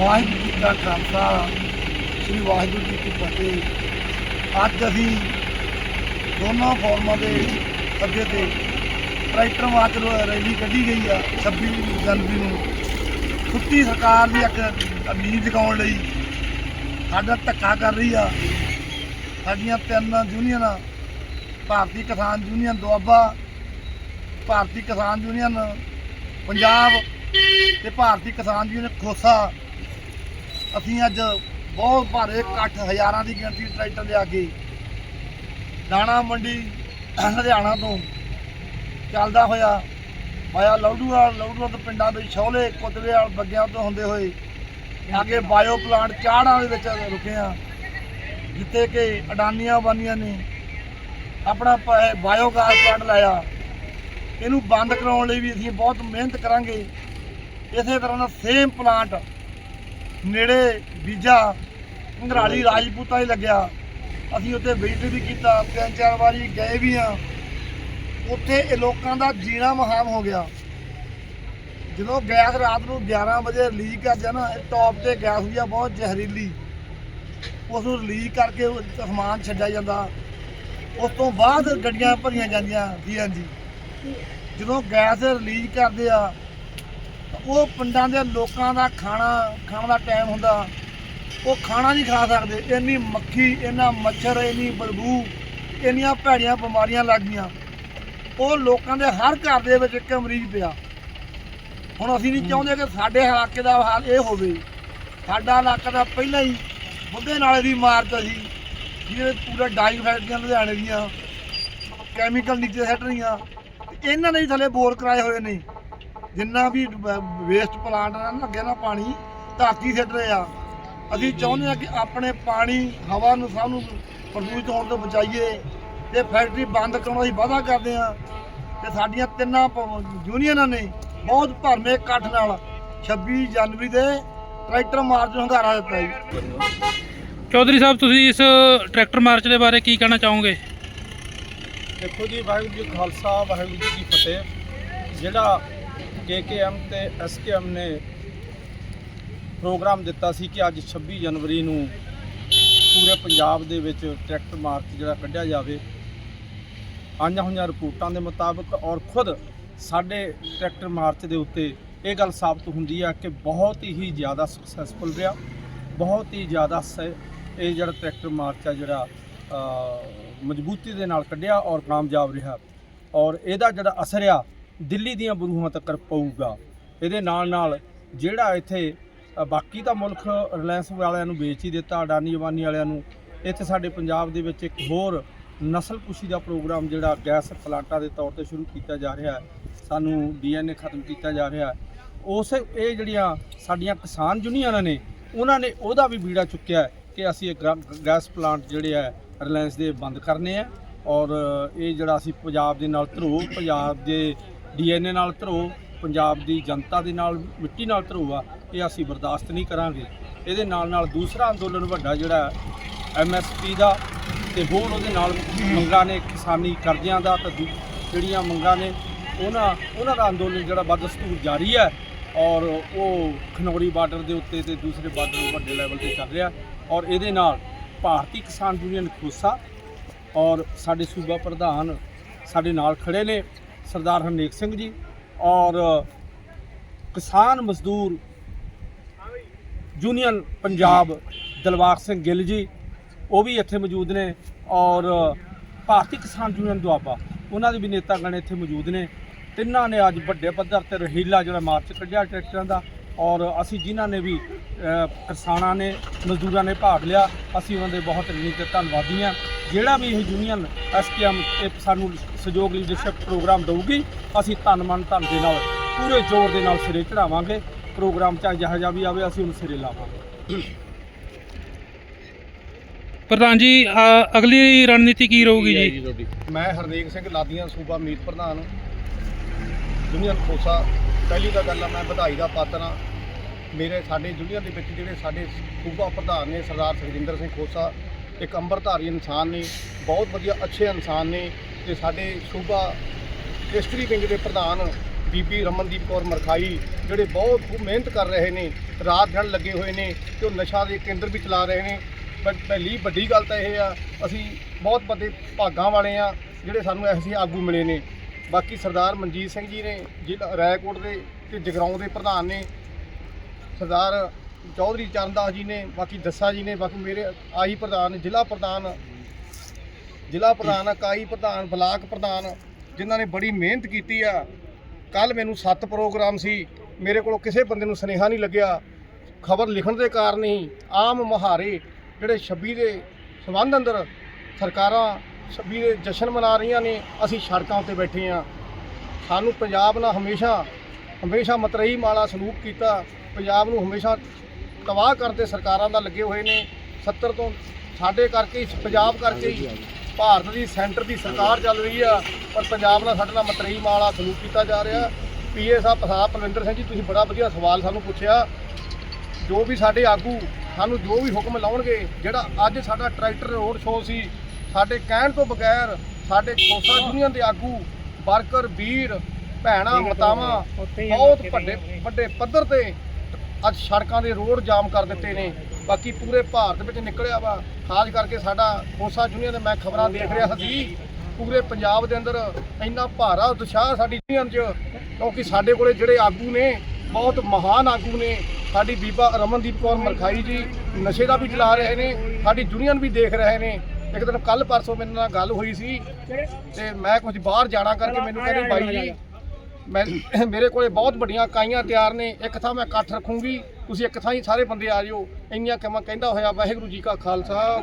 ਵਾਹਿਗੁਰੂ ਜੀ ਕਾ ਖਾਲਸਾ, ਸ੍ਰੀ ਵਾਹਿਗੁਰੂ ਜੀ ਕੀ ਫਤਿਹ। ਅੱਜ ਅਸੀਂ ਦੋਨੋਂ ਫੋਰਮਾਂ ਦੇ ਅੱਗੇ ਤੇ ਟਰੈਕਟਰ ਮਾਰਚ ਰ- ਰੈਲੀ ਕੱਢੀ ਗਈ ਆ 26 ਜਨਵਰੀ ਨੂੰ। ਛੁੱਟੀ ਸਰਕਾਰ ਦੀ ਇੱਕ ਨੀਂਦ ਜਗਾਉਣ ਲਈ ਸਾਡਾ ਧੱਕਾ ਕਰ ਰਹੀ ਆ। ਸਾਡੀਆਂ ਤਿੰਨ ਯੂਨੀਅਨਾਂ, ਭਾਰਤੀ ਕਿਸਾਨ ਯੂਨੀਅਨ ਦੁਆਬਾ, ਭਾਰਤੀ ਕਿਸਾਨ ਯੂਨੀਅਨ ਪੰਜਾਬ ਤੇ ਭਾਰਤੀ ਕਿਸਾਨ ਯੂਨੀਅਨ ਖੋਸਾ ਅਸੀਂ ਅੱਜ ਬਹੁਤ ਭਾਰੇ ਇਕੱਠ ਹਜ਼ਾਰਾਂ ਦੀ ਗਿਣਤੀ ਟਰੈਕਟਰ ਲਿਆ ਕੇ ਦਾਣਾ ਮੰਡੀ, ਲੁਧਿਆਣਾ ਤੋਂ ਚੱਲਦਾ ਹੋਇਆ ਮਾਇਆ ਲੌਡੂਵਾਲ ਲੌਡੂਵਾਲ ਤੋਂ ਪਿੰਡਾਂ ਦੇ ਛੋਲੇ ਕੁਤਵੇਵਾਲ ਬੱਗਿਆਂ ਤੋਂ ਹੁੰਦੇ ਹੋਏ ਅੱਗੇ ਬਾਇਓ ਪਲਾਂਟ ਚਾੜਾਂ ਦੇ ਵਿੱਚ ਰੁਕੇ ਆ ਜਿੱਥੇ ਕਿ ਅਡਾਨੀਆਂ ਬਾਨੀਆਂ ਨੇ। ਆਪਣਾ ਬਾਇਓ ਗੈਸ ਪਲਾਂਟ ਲਾਇਆ। ਇਹਨੂੰ ਬੰਦ ਕਰਾਉਣ ਲਈ ਵੀ ਅਸੀਂ ਬਹੁਤ ਮਿਹਨਤ ਕਰਾਂਗੇ। ਇਸੇ ਤਰ੍ਹਾਂ ਦਾ ਸੇਮ ਪਲਾਂਟ ਨੇੜੇ ਬੀਜਾ ਘੰਗਰਾਲੀ ਰਾਜਪੂਤਾਂ ਹੀ ਲੱਗਿਆ। ਅਸੀਂ ਉੱਥੇ ਵਿਜ਼ਿਟ ਵੀ ਕੀਤਾ ਤਿੰਨ ਚਾਰ ਵਾਰੀ ਗਏ ਵੀ ਆ ਉੱਥੇ ਇਹ ਲੋਕਾਂ ਦਾ ਜੀਣਾ ਮਹਾਮ ਹੋ ਗਿਆ। ਜਦੋਂ ਗੈਸ ਰਾਤ ਨੂੰ 11 ਵਜੇ ਲੀਕ ਕਰ ਜਾਣਾ ਟੌਪ ਤੇ ਗੈਸ ਹੁੰਦੀ ਆ ਬਹੁਤ ਜ਼ਹਿਰੀਲੀ। ਉਸ ਨੂੰ ਲੀਕ ਕਰਕੇ ਸਮਾਨ ਛੱਡਿਆ ਜਾਂਦਾ। ਉਸ ਤੋਂ ਬਾਅਦ ਗੱਡੀਆਂ ਭਰੀਆਂ ਜਾਂਦੀਆਂ ਸੀਐਨਜੀ ਜਦੋਂ ਗੈਸ ਰਿਲੀਜ਼ ਕਰਦੇ ਆ ਉਹ ਪਿੰਡਾਂ ਦੇ ਲੋਕਾਂ ਦਾ ਖਾਣਾ ਖਾਣ ਦਾ ਟਾਈਮ ਹੁੰਦਾ। ਉਹ ਖਾਣਾ ਨਹੀਂ ਖਾ ਸਕਦੇ। ਇੰਨੀ ਮੱਖੀ ਇੰਨਾ ਮੱਛਰ ਇੰਨੀ ਬਦਬੂ ਇੰਨੀਆਂ ਭੈੜੀਆਂ ਬਿਮਾਰੀਆਂ ਲੱਗ ਗਈਆਂ। ਉਹ ਲੋਕਾਂ ਦੇ ਹਰ ਘਰ ਦੇ ਵਿੱਚ ਇੱਕ ਮਰੀਜ਼ ਪਿਆ। ਹੁਣ ਅਸੀਂ ਨਹੀਂ ਚਾਹੁੰਦੇ ਕਿ ਸਾਡੇ ਇਲਾਕੇ ਦਾ ਹਾਲ ਇਹ ਹੋਵੇ। ਸਾਡਾ ਇਲਾਕਾ ਤਾਂ ਪਹਿਲਾਂ ਹੀ ਬੁੱਧੇ ਨਾਲੇ ਦੀ ਮਾਰ ਚ ਸੀ ਜਿਹਦੇ ਪੂਰਾ ਡਾਈ ਫੈਕਟਰੀਆਂ ਲੁਧਿਆਣੇ ਦੀਆਂ ਕੈਮੀਕਲ ਨੀਚੇ ਸੱਟ ਰਹੀਆਂ। ਤੇ ਇਹਨਾਂ ਨੇ ਥੱਲੇ ਬੋਰ ਕਰਾਏ ਹੋਏ ਨੇ। ਜਿੰਨਾ ਵੀ ਵੇਸਟ ਪਲਾਂਟ ਨਾਲ ਲੱਗੇ ਨਾ ਪਾਣੀ ਧਰਤੀ ਸਿੱਟ ਰਹੇ ਆ। ਅਸੀਂ ਚਾਹੁੰਦੇ ਆ ਕਿ ਆਪਣੇ ਪਾਣੀ ਹਵਾ ਨੂੰ ਸਭ ਨੂੰ ਪ੍ਰਦੂਸ਼ਿਤ ਹੋਣ ਤੋਂ ਬਚਾਈਏ। ਤੇ ਫੈਕਟਰੀ ਬੰਦ ਕਰਾਉਣ ਦੀ ਵਾਅਦਾ ਕਰਦੇ ਆ। ਤੇ ਸਾਡੀਆਂ ਤਿੰਨਾਂ ਯੂਨੀਅਨਾਂ ਨੇ ਬਹੁਤ ਭਰਮੇ ਇਕੱਠ ਨਾਲ 26 ਜਨਵਰੀ ਦੇ ਟਰੈਕਟਰ ਮਾਰਚ ਨੂੰ ਹੰਗਾਰਾ ਦਿੱਤਾ ਜੀ। ਚੌਧਰੀ ਸਾਹਿਬ ਤੁਸੀਂ ਇਸ ਟਰੈਕਟਰ ਮਾਰਚ ਦੇ ਬਾਰੇ ਕੀ ਕਹਿਣਾ ਚਾਹੋਗੇ? ਦੇਖੋ ਜੀ ਵਾਹਿਗੁਰੂ ਜੀ ਖਾਲਸਾ ਵਾਹਿਗੁਰੂ ਜੀ ਕੀ ਫਤਿਹ। ਜਿਹੜਾ ਕੇਕੇਐਮ ਤੇ ਐਸਕੇਐਮ ਨੇ ਪ੍ਰੋਗਰਾਮ ਦਿੱਤਾ ਸੀ ਕਿ ਅੱਜ 26 ਜਨਵਰੀ ਨੂੰ ਪੂਰੇ ਪੰਜਾਬ ਦੇ ਵਿੱਚ ਟਰੈਕਟਰ ਮਾਰਚ ਜਿਹੜਾ ਕੱਢਿਆ ਜਾਵੇ। ਆਈਆਂ ਹੋਈਆਂ ਰਿਪੋਰਟਾਂ ਦੇ ਮੁਤਾਬਕ ਔਰ ਖੁਦ ਸਾਡੇ ਟਰੈਕਟਰ ਮਾਰਚ ਦੇ ਉੱਤੇ ਇਹ ਗੱਲ ਸਾਬਤ ਹੁੰਦੀ ਆ ਕਿ ਬਹੁਤ ਹੀ ਜ਼ਿਆਦਾ ਸਕਸੈਸਫੁਲ ਰਿਹਾ। ਬਹੁਤ ਹੀ ਜ਼ਿਆਦਾ ਸ- ਇਹ ਜਿਹੜਾ ਟਰੈਕਟਰ ਮਾਰਚ ਆ ਜਿਹੜਾ ਮਜ਼ਬੂਤੀ ਦੇ ਨਾਲ ਕੱਢਿਆ ਔਰ ਕਾਮਯਾਬ ਰਿਹਾ। ਔਰ ਇਹਦਾ ਜਿਹੜਾ ਅਸਰ ਆ ਦਿੱਲੀ ਦੀਆਂ ਬਰੂਹਾਂ ਤੱਕ ਪਊਗਾ। ਇਹਦੇ ਨਾਲ ਨਾਲ ਜਿਹੜਾ ਇੱਥੇ ਬਾਕੀ ਤਾਂ ਮੁਲਕ ਰਿਲਾਇੰਸ ਵਾਲਿਆਂ ਨੂੰ ਵੇਚ ਹੀ ਦਿੱਤਾ, ਅਡਾਨੀ ਅਬਾਨੀ ਵਾਲਿਆਂ ਨੂੰ। ਇੱਥੇ ਸਾਡੇ ਪੰਜਾਬ ਦੇ ਵਿੱਚ ਇੱਕ ਹੋਰ ਨਸਲਕੁਸ਼ੀ ਦਾ ਪ੍ਰੋਗਰਾਮ ਜਿਹੜਾ ਗੈਸ ਪਲਾਂਟਾਂ ਦੇ ਤੌਰ ਤੇ ਸ਼ੁਰੂ ਕੀਤਾ ਜਾ ਰਿਹਾ ਹੈ। ਸਾਨੂੰ ਡੀਐਨਏ ਖਤਮ ਕੀਤਾ ਜਾ ਰਿਹਾ ਹੈ। ਉਸ, ਇਹ ਜਿਹੜੀਆਂ ਸਾਡੀਆਂ ਕਿਸਾਨ ਯੂਨੀਅਨਾਂ ਨੇ, ਉਹਨਾਂ ਨੇ ਉਹਦਾ ਵੀ ਬੀੜਾ ਚੁੱਕਿਆ ਕਿ ਅਸੀਂ ਇਹ ਗਾ- ਗੈਸ ਪਲਾਂਟ ਜਿਹੜੇ ਆ ਰਿਲਾਇੰਸ ਦੇ ਬੰਦ ਕਰਨੇ ਆ ਔਰ ਇਹ ਜਿਹੜਾ ਅਸੀਂ ਪੰਜਾਬ ਦੇ ਨਾਲ ਧਰੋ ਪੰਜਾਬ ਦੇ ਡੀਐਨਏ ਨਾਲ ਧਰੋ ਪੰਜਾਬ ਦੀ ਜਨਤਾ ਦੇ ਨਾਲ, ਮਿੱਟੀ ਨਾਲ ਧਰੋ ਆ, ਇਹ ਅਸੀਂ ਬਰਦਾਸ਼ਤ ਨਹੀਂ ਕਰਾਂਗੇ। ਇਹਦੇ ਨਾਲ ਨਾਲ ਦੂਸਰਾ ਅੰਦੋਲਨ ਵੱਡਾ ਜਿਹੜਾ ਐਮਐਸਪੀ ਦਾ ਤੇ ਹੋਰ ਉਹਦੇ ਨਾਲ ਮੰਗਾਂ ਨੇ, ਕਿਸਾਨੀ ਕਰਜ਼ਿਆਂ ਦਾ ਤੇ ਜਿਹੜੀਆਂ ਮੰਗਾਂ ਨੇ, ਉਹਨਾਂ ਉਹਨਾਂ ਦਾ ਅੰਦੋਲਨ ਜਿਹੜਾ ਬਦਸਤੂਰ ਜਾਰੀ ਹੈ ਔਰ ਉਹ ਖਨੌਰੀ ਬਾਰਡਰ ਦੇ ਉੱਤੇ ਤੇ ਦੂਸਰੇ ਬਾਰਡਰ ਵੱਡੇ ਲੈਵਲ ਤੇ ਚੱਲ ਰਿਹਾ ਔਰ ਇਹਦੇ ਨਾਲ ਭਾਰਤੀ ਕਿਸਾਨ ਯੂਨੀਅਨ ਖੋਸਾ ਔਰ ਸਾਡੇ ਸੂਬਾ ਪ੍ਰਧਾਨ ਸਾਡੇ ਨਾਲ ਖੜੇ ਨੇ। ਸਰਦਾਰ ਹਰਨੇਕ ਸਿੰਘ ਜੀ ਔਰ ਕਿਸਾਨ ਮਜ਼ਦੂਰ ਯੂਨੀਅਨ ਪੰਜਾਬ ਦਿਲਬਾਗ ਸਿੰਘ ਗਿੱਲ ਜੀ, ਉਹ ਵੀ ਇੱਥੇ ਮੌਜੂਦ ਨੇ ਔਰ ਭਾਰਤੀ ਕਿਸਾਨ ਯੂਨੀਅਨ ਦੁਆਬਾ, ਉਹਨਾਂ ਦੇ ਵੀ ਨੇਤਾਗਣ ਇੱਥੇ ਮੌਜੂਦ ਨੇ। ਤਿੰਨਾਂ ਨੇ ਅੱਜ ਵੱਡੇ ਪੱਧਰ ਤੇ ਰਹੀਲਾ ਜਿਹੜਾ ਮਾਰਚ ਕੱਢਿਆ ਟਰੈਕਟਰਾਂ ਦਾ ਔਰ ਅਸੀਂ ਜਿਨ੍ਹਾਂ ਨੇ ਵੀ ਕਿਸਾਨਾਂ ਨੇ, ਮਜ਼ਦੂਰਾਂ ਨੇ ਭਾਗ ਲਿਆ, ਅਸੀਂ ਉਹਨਾਂ ਦੇ ਬਹੁਤ ਰਿਣੀ ਧੰਨਵਾਦੀ ਹਾਂ। ਜਿਹੜਾ ਵੀ ਇਹ ਯੂਨੀਅਨ ਐਸਕੇਐਮ ਇਹ ਸਾਨੂੰ ਸਹਿਯੋਗ ਲੀਡਰਸ਼ਿਪ ਪ੍ਰੋਗਰਾਮ ਦਊਗੀ ਅਸੀਂ ਤਨ ਮਨ ਧਨ ਦੇ ਨਾਲ ਪੂਰੇ ਜ਼ੋਰ ਦੇ ਨਾਲ ਸਿਰੇ ਚੜਾਵਾਂਗੇ। ਪ੍ਰੋਗਰਾਮ ਚਾਹੇ ਜਿਹੋ ਜਿਹਾ ਵੀ ਆਵੇ ਅਸੀਂ ਉਹਨੂੰ ਸਿਰੇ ਲਾਵਾਂਗੇ। ਪ੍ਰਧਾਨ ਜੀ ਅਗਲੀ ਰਣਨੀਤੀ ਕੀ ਰਹੂਗੀ ਜੀ? ਮੈਂ ਹਰਨੇਕ ਸਿੰਘ ਲਾਦੀਆਂ ਸੂਬਾ ਮੀਤ ਪ੍ਰਧਾਨ। ਯੂਨੀਅਨ ਖੋਸਾ ਪਹਿਲੀ ਤਾਂ ਗੱਲ ਆ ਮੈਂ ਵਧਾਈ ਦਾ ਪਾਤਰ ਹਾਂ। ਮੇਰੇ ਸਾਡੇ ਯੂਨੀਅਨ ਦੇ ਵਿੱਚ ਜਿਹੜੇ ਸਾਡੇ ਸੂਬਾ ਪ੍ਰਧਾਨ ਨੇ ਸਰਦਾਰ ਸੁਖਜਿੰਦਰ ਸਿੰਘ ਖੋਸਾ ਇੱਕ ਅੰਮ੍ਰਿਤਧਾਰੀ ਇਨਸਾਨ ਨੇ, ਬਹੁਤ ਵਧੀਆ, ਅੱਛੇ ਇਨਸਾਨ ਨੇ ਤੇ ਸਾਡੇ ਸੂਬਾ ਹਿਸਟਰੀ ਵਿੰਗ ਦੇ ਪ੍ਰਧਾਨ ਬੀਬੀ ਰਮਨਦੀਪ ਕੌਰ ਮਰਖਾਈ, ਜਿਹੜੇ ਬਹੁਤ ਖੂਬ ਮਿਹਨਤ ਕਰ ਰਹੇ ਨੇ, ਰਾਤ ਦਿਨ ਲੱਗੇ ਹੋਏ ਨੇ ਤੇ ਉਹ ਨਸ਼ਾ ਦੇ ਕੇਂਦਰ ਵੀ ਚਲਾ ਰਹੇ ਨੇ। ਪਰ ਪਹਿਲੀ ਵੱਡੀ ਗੱਲ ਤਾਂ ਇਹ ਆ, ਅਸੀਂ ਬਹੁਤ ਵੱਡੇ ਭਾਗਾਂ ਵਾਲੇ ਆ, ਜਿਹੜੇ ਸਾਨੂੰ ਐਸੇ ਆਗੂ ਮਿਲੇ ਨੇ। ਬਾਕੀ ਸਰਦਾਰ ਮਨਜੀਤ ਸਿੰਘ ਜੀ ਨੇ, ਜ਼ਿਲ੍ਹਾ ਰਾਏਕੋਟ ਦੇ ਤੇ ਜਗਰਾਉਂ ਦੇ ਪ੍ਰਧਾਨ ਨੇ, ਸਰਦਾਰ ਚੌਧਰੀ ਚਰਨਦਾਸ ਜੀ ਨੇ, ਬਾਕੀ ਦੱਸਾ ਜੀ ਨੇ, ਬਾਕੀ ਮੇਰੇ ਆਈ ਪ੍ਰਧਾਨ, ਜ਼ਿਲ੍ਹਾ ਪ੍ਰਧਾਨ ਜ਼ਿਲ੍ਹਾ ਪ੍ਰਧਾਨ ਇਕਾਈ ਪ੍ਰਧਾਨ, ਬਲਾਕ ਪ੍ਰਧਾਨ, ਜਿਨ੍ਹਾਂ ਨੇ ਬੜੀ ਮਿਹਨਤ ਕੀਤੀ ਆ। ਕੱਲ ਮੈਨੂੰ ਸੱਤ ਪ੍ਰੋਗਰਾਮ ਸੀ, ਮੇਰੇ ਕੋਲ ਕਿਸੇ ਬੰਦੇ ਨੂੰ ਸੁਨੇਹਾ ਨਹੀਂ ਲੱਗਿਆ। ਖਬਰ ਲਿਖਣ ਦੇ ਕਾਰਨ ਹੀ ਆਮ ਮੁਹਾਰੇ ਜਿਹੜੇ 26 ਦੇ ਸੰਬੰਧ ਅੰਦਰ ਸਰਕਾਰਾਂ 26 ਦੇ ਜਸ਼ਨ ਮਨਾ ਰਹੀਆਂ ਨੇ, ਅਸੀਂ ਸੜਕਾਂ ਉੱਤੇ ਬੈਠੇ ਆ ਸਾਨੂੰ ਪੰਜਾਬ ਨਾਲ ਹਮੇਸ਼ਾ ਹਮੇਸ਼ਾ ਮਤਰਈ ਮਾਲਾ ਸਲੂਕ ਕੀਤਾ, ਪੰਜਾਬ ਨੂੰ ਹਮੇਸ਼ਾ ਤਬਾਹ ਕਰਦੇ ਸਰਕਾਰਾਂ ਦਾ ਲੱਗੇ ਹੋਏ ਨੇ। 70 ਤੋਂ ਸਾਡੇ ਕਰਕੇ ਪੰਜਾਬ ਕਰਕੇ ਹੀ ਭਾਰਤ ਦੀ ਸੈਂਟਰ ਦੀ ਸਰਕਾਰ ਚੱਲ ਰਹੀ ਆ। ਪਰ ਪੰਜਾਬ ਨਾਲ ਸਾਡੇ ਨਾਲ ਮਤਰਈ ਮਾਲਾ ਸਲੂਕ ਕੀਤਾ ਜਾ ਰਿਹਾ। ਪੀਏ ਸਾਹਿਬ ਸਾਹਿਬ ਪਲਵਿੰਦਰ ਸਿੰਘ ਜੀ ਤੁਸੀਂ ਬੜਾ ਵਧੀਆ ਸਵਾਲ ਸਾਨੂੰ ਪੁੱਛਿਆ। ਜੋ ਵੀ ਸਾਡੇ ਆਗੂ ਸਾਨੂੰ ਜੋ ਵੀ ਹੁਕਮ ਲਾਉਣਗੇ ਜਿਹੜਾ ਅੱਜ ਸਾਡਾ ਟਰੈਕਟਰ ਰੋਡ ਸ਼ੋਅ ਸੀ ਸਾਡੇ ਕਹਿਣ ਤੋਂ ਬਗੈਰ ਸਾਡੇ ਖੋਸਾ ਯੂਨੀਅਨ ਦੇ ਆਗੂ ਵਰਕਰ ਵੀਰ ਭੈਣਾਂ ਮਤਾਵਾਂ ਬਹੁਤ ਵੱਡੇ ਵੱਡੇ ਪੱਧਰ ਤੇ ਅੱਜ ਸੜਕਾਂ ਦੇ ਰੋਡ ਜਾਮ ਕਰ ਦਿੱਤੇ ਨੇ। ਬਾਕੀ ਪੂਰੇ ਭਾਰਤ ਵਿੱਚ ਨਿਕਲਿਆ ਵਾ। ਖਾਸ ਕਰਕੇ ਸਾਡਾ ਖੋਸਾ ਯੂਨੀਅਨ ਮੈਂ ਖਬਰਾਂ ਦੇਖ ਰਿਹਾ ਸੀ। ਪੂਰੇ ਪੰਜਾਬ ਦੇ ਅੰਦਰ ਇੰਨਾ ਭਾਰਾ ਉਤਸ਼ਾਹ ਸਾਡੀ ਯੂਨੀਅਨ 'ਚ, ਕਿਉਂਕਿ ਸਾਡੇ ਕੋਲੇ ਜਿਹੜੇ ਆਗੂ ਨੇ, ਬਹੁਤ ਮਹਾਨ ਆਗੂ ਨੇ। ਸਾਡੀ ਬੀਬਾ ਰਮਨਦੀਪ ਕੌਰ ਮਰਖਾਈ ਜੀ ਨਸ਼ੇ ਦਾ ਵੀ ਚਲਾ ਰਹੇ ਨੇ। ਸਾਡੀ ਯੂਨੀਅਨ ਵੀ ਦੇਖ ਰਹੇ ਨੇ। ਇੱਕ ਦਿਨ ਕੱਲ ਪਰਸੋਂ ਮੇਰੇ ਨਾਲ ਗੱਲ ਹੋਈ ਸੀ ਤੇ ਮੈਂ ਕੁਝ ਬਾਹਰ ਜਾਣਾ ਕਰਕੇ ਮੈਨੂੰ ਕਹਿੰਦੇ, ਬਾਈ ਜੀ ਮੈਂ ਮੇਰੇ ਕੋਲੇ ਬਹੁਤ ਵੱਡੀਆਂ ਇਕਾਈਆਂ ਤਿਆਰ ਨੇ, ਇੱਕ ਥਾਂ ਮੈਂ ਇਕੱਠ ਰੱਖੂੰਗੀ, ਤੁਸੀਂ ਇੱਕ ਥਾਂ ਹੀ ਸਾਰੇ ਬੰਦੇ ਆ ਜਿਓ। ਇੰਨੀਆਂ ਕਿ ਮੈਂ ਕਹਿੰਦਾ ਹੋਇਆ, ਵਾਹਿਗੁਰੂ ਜੀ ਕਾ ਖਾਲਸਾ